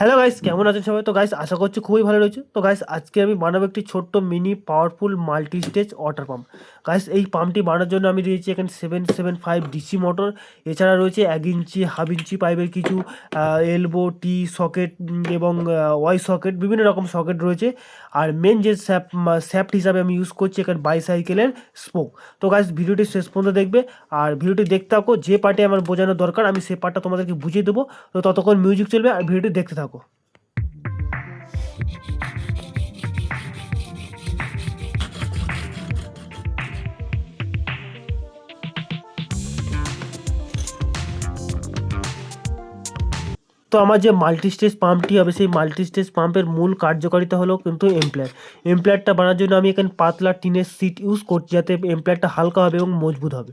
Hello guys কেমন আছেন সবাই? তো গাইস আশা করছি খুবই ভালো রয়েছে। তো গাইস আজকে আমি বানাবো একটি ছোট্ট mini powerful multi stage water pump guys এই পাম্পটি বানানোর জন্য আমি রয়েছে এখানে seven seven five DC motor এছাড়া রয়েছে এক ইঞ্চি হাফ ইঞ্চি পাইপের কিছু এলবো টি সকেট এবং ওয়াই সকেট বিভিন্ন রকম সকেট রয়েছে। আর মেন যে স্যাপ স্যাপ্ট হিসাবে আমি ইউজ করছি এখানে বাইসাইকেলের স্পোক তো গাইস ভিডিওটি শেষ পর্যন্ত দেখবে। আর ভিডিওটি দেখতে থাকো, যে পার্টে আমার বোঝানো দরকার, আমি সেই পার্টটা তোমাদেরকে বুঝিয়ে দেবো। তো ততক্ষণ মিউজিক চলবে, আর ভিডিওটি দেখতে থাকো। তো আমার যে মাল্টি স্টেজ পাম্পটি হবে, সেই মাল্টি স্টেজ পাম্পের মূল কার্যকারিতা হলো কিন্তু এমপ্লয়ার এমপ্লয়ারটা বানানোর জন্য আমি এখানে পাতলা টিনের সিট ইউজ করছি যাতে এমপ্লয়ারটা হালকা হবে এবং মজবুত হবে।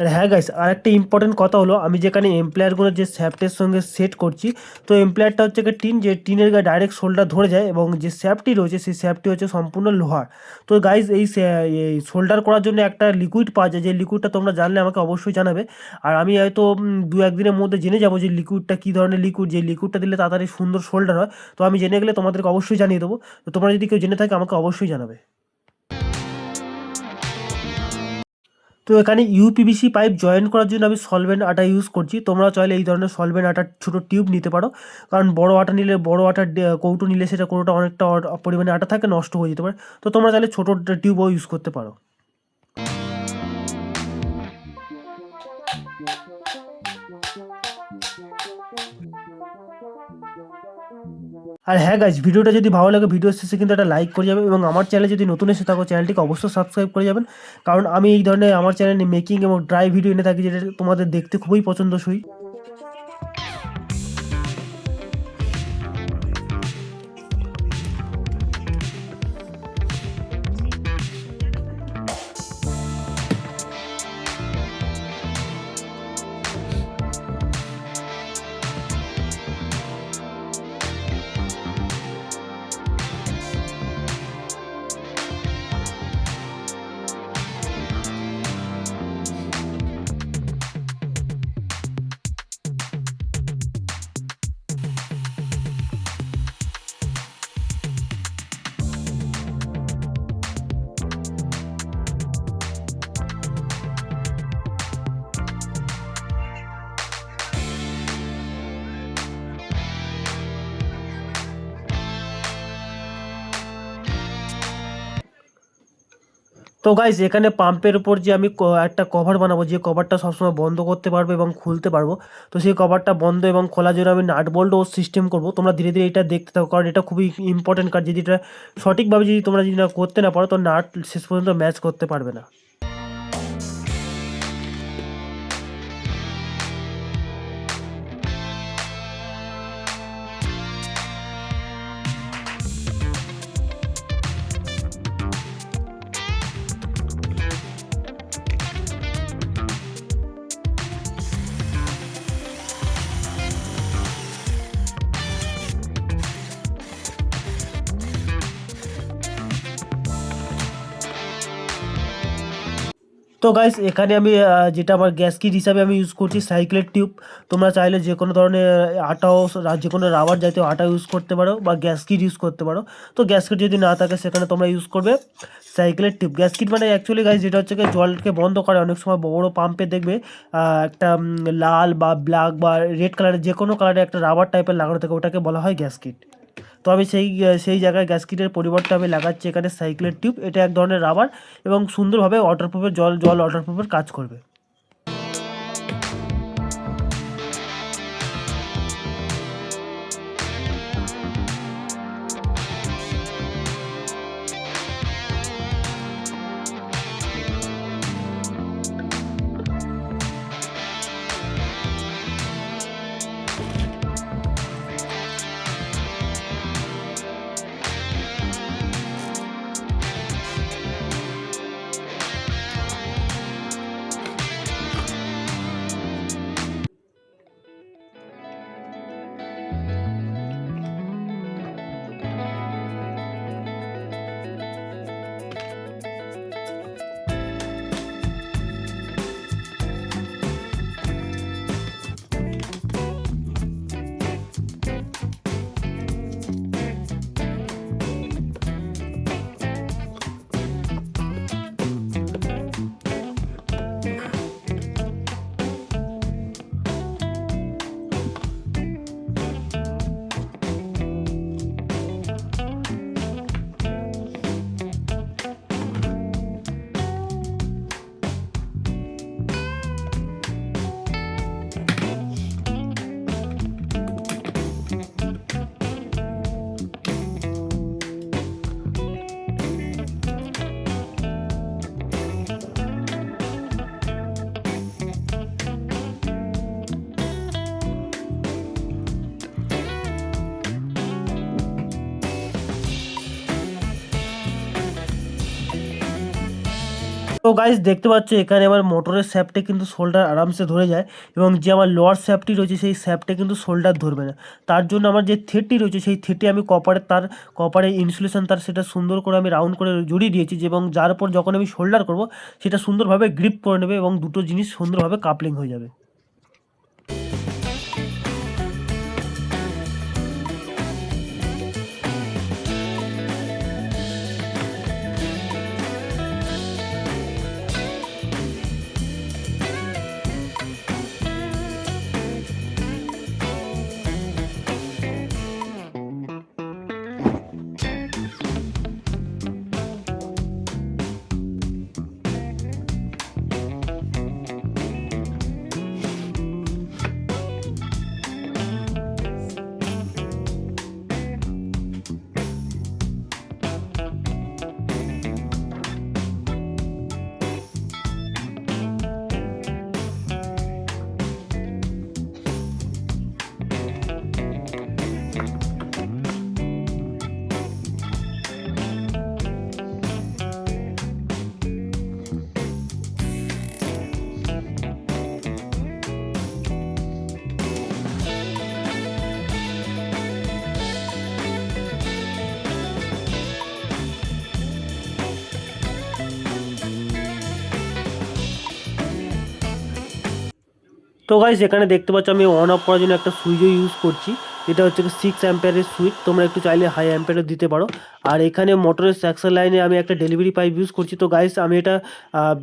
আর হ্যাঁ গাইস আর একটা ইম্পর্টেন্ট কথা হলো, আমি যেখানে এমপ্লয়ারগুলো যে স্যাপটের সঙ্গে সেট করছি, তো এমপ্লয়ারটা হচ্ছে একটা টিন, যে টিনের গায়ে ডাইরেক্ট শোল্ডার ধরে যায় এবং যে স্যাপটি রয়েছে, সেই স্যাপটি হচ্ছে সম্পূর্ণ লোহার। তো গাইস এই শোল্ডার করার জন্য একটা লিকুইড পাওয়া যায়, যে লিকুইডটা তোমরা জানলে আমাকে অবশ্যই জানাবে। আর আমি হয়তো দু একদিনের মধ্যে জেনে যাব যে লিকুইডটা কী ধরনের লিকুইড যে লিকুইডটা দিলে তাড়াতাড়ি সুন্দর শোল্ডার হয়। তো আমি জেনে গেলে তোমাদেরকে অবশ্যই জানিয়ে দেবো। তো তোমরা যদি কেউ জেনে থাকে, আমাকে অবশ্যই জানাবে। তো এখানে ইউপিভিসি পাইপ জয়েন করার জন্য আমি সলভেন্ট আটা ইউজ করছি। তোমরা চাইলে এই ধরনের সলভেন্ট আটার ছোটো টিউব নিতে পারো। কারণ বড় আটা নিলে, বড় আটার কৌটো নিলে সেটা কোনোটা অনেকটা পরিমাণে আটা থাকে, নষ্ট হয়ে যেতে পারে। তো তোমরা চাইলে ছোটো টিউবও ইউজ করতে পারো। আর হ্যাঁ গাইজ ভিডিওটা যদি ভালো লাগে ভিডিও শেষে কিন্তু একটা লাইক করে যাবে এবং আমার চ্যানেলে যদি নতুন এসে থাকো চ্যানেলটিকে অবশ্যই সাবস্ক্রাইব করে যাবেন। কারণ আমি এই ধরনের আমার চ্যানেলে মেকিং এবং ড্রাই ভিডিও এনে থাকি, যেটা তোমাদের দেখতে খুবই পছন্দসই। তো গাইজ এখানে পাম্পের উপর যে আমি একটা কভার বানাবো, যে কভারটা সবসময় বন্ধ করতে পারব এবং খুলতে পারব, তো সেই কভারটা বন্ধ এবং খোলার জন্য আমি নাট ও সিস্টেম করব। তোমরা ধীরে ধীরে এটা দেখতে থাকো, কারণ এটা খুবই ইম্পর্টেন্ট কাজ যদি এটা সঠিকভাবে যদি তোমরা যদি না করতে না পারো, তো নাট শেষ পর্যন্ত ম্যাচ করতে পারবে না। তো গাইস এখানে আমি যেটা আমার গ্যাস কিট হিসাবে আমি ইউজ করছি সাইকেলের টিউব তোমরা চাইলে যে কোনো ধরনের আটাও যে কোনো রাবার জাতীয় আটা ইউজ করতে পারো বা গ্যাস কিট ইউজ করতে পারো। তো গ্যাস কিট যদি না থাকে, সেখানে তোমরা ইউজ করবে সাইকেলের টিউব গ্যাস কিট মানে অ্যাকচুয়ালি গাইস যেটা হচ্ছে জলকে বন্ধ করে। অনেক সময় বড় পাম্পে দেখবে একটা লাল বা ব্ল্যাক বা রেড কালারের যে কোনো কালারের একটা রাবার টাইপের লাগানো থাকে, ওটাকে বলা হয় গ্যাস কিট তো আমি সেই সেই জায়গায় গ্যাসকিটের পরিবর্তে আমি লাগাচ্ছি। এখানে সাইকেলের টিউব এটা এক ধরনের রাবার এবং সুন্দরভাবে ওয়াটারপ্রুফের জল জল ওয়াটারপ্রুফের কাজ করবে। তো গাইজ দেখতে পাচ্ছ, এখানে আমার মোটরের স্যাপটে কিন্তু শোল্ডার আরামসে ধরে যায় এবং যে আমার লোয়ার স্যাপটি রয়েছে, সেই স্যাপটে কিন্তু শোল্ডার ধরবে না। তার জন্য আমার যে থেটটি রয়েছে, সেই থ্রেডটি আমি কপারের তার কপারের ইনসুলেশন তার সেটা সুন্দর করে আমি রাউন্ড করে জড়িয়ে দিয়েছি এবং যার উপর যখন আমি শোল্ডার করব, সেটা সুন্দরভাবে গ্রিপ করে নেবে এবং দুটো জিনিস সুন্দরভাবে কাপলিং হয়ে যাবে। তো গাইজ এখানে দেখতে পাচ্ছ আমি অন অফ করার জন্য একটা সুইচও ইউজ করছি। এটা হচ্ছে সিক্স অ্যাম্পেয়ারের সুইচ তোমরা একটু চাইলে হাই অ্যাম্পেয়ারও দিতে পারো। আর এখানে মোটরের স্যাকশন লাইনে আমি একটা ডেলিভারি পাইপ ইউজ করছি। তো গাইজ আমি এটা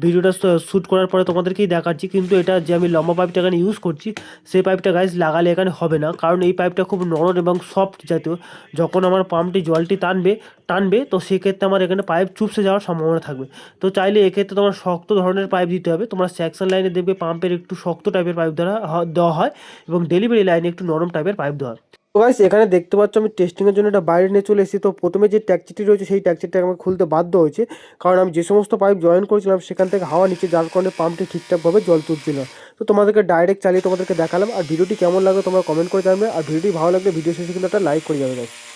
ভিডিওটা শ্যুট করার পরে তোমাদেরকেই দেখাচ্ছি। কিন্তু এটা যে আমি লম্বা পাইপটা এখানে ইউজ করছি, সেই পাইপটা গাইজ লাগালে এখানে হবে না। কারণ এই পাইপটা খুব নরম এবং সফট জাতীয়। যখন আমার পাম্পটি জলটি টানবে টানবে, তো সেক্ষেত্রে আমার এখানে পাইপ চুপসে যাওয়ার সম্ভাবনা থাকবে। তো চাইলে এক্ষেত্রে তোমার শক্ত ধরনের পাইপ দিতে হবে। তোমরা স্যাকশন লাইনে দেখবে পাম্পের একটু শক্ত টাইপের পাইপ হ- দেওয়া হয় এবং ডেলিভারি লাইনে একটু নরম টাইপের পাইপ দেওয়া হয়। তো গাইস এখানে দেখতে পাচ্ছ আমি টেস্টিংয়ের জন্য এটা বাইরে নিয়ে চলে এসেছি। তো প্রথমে যে ট্যাক্সিটি রয়েছে, সেই ট্যাক্সিটা আমাকে খুলতে বাধ্য হয়েছে। কারণ আমি যে সমস্ত পাইপ জয়েন করেছিলাম, সেখান থেকে হাওয়া নিচে যার কারণে পাম্পটি ঠিকঠাকভাবে জল তুলছিল। তো তোমাদেরকে ডাইরেক্ট চালিয়ে তোমাদেরকে দেখালাম। আর ভিডিওটি কেমন লাগল তোমরা কমেন্ট করে জানবে। আর ভিডিওটি ভালো লাগলে ভিডিও শেষে কিন্তু একটা লাইক করে যাবে গাইস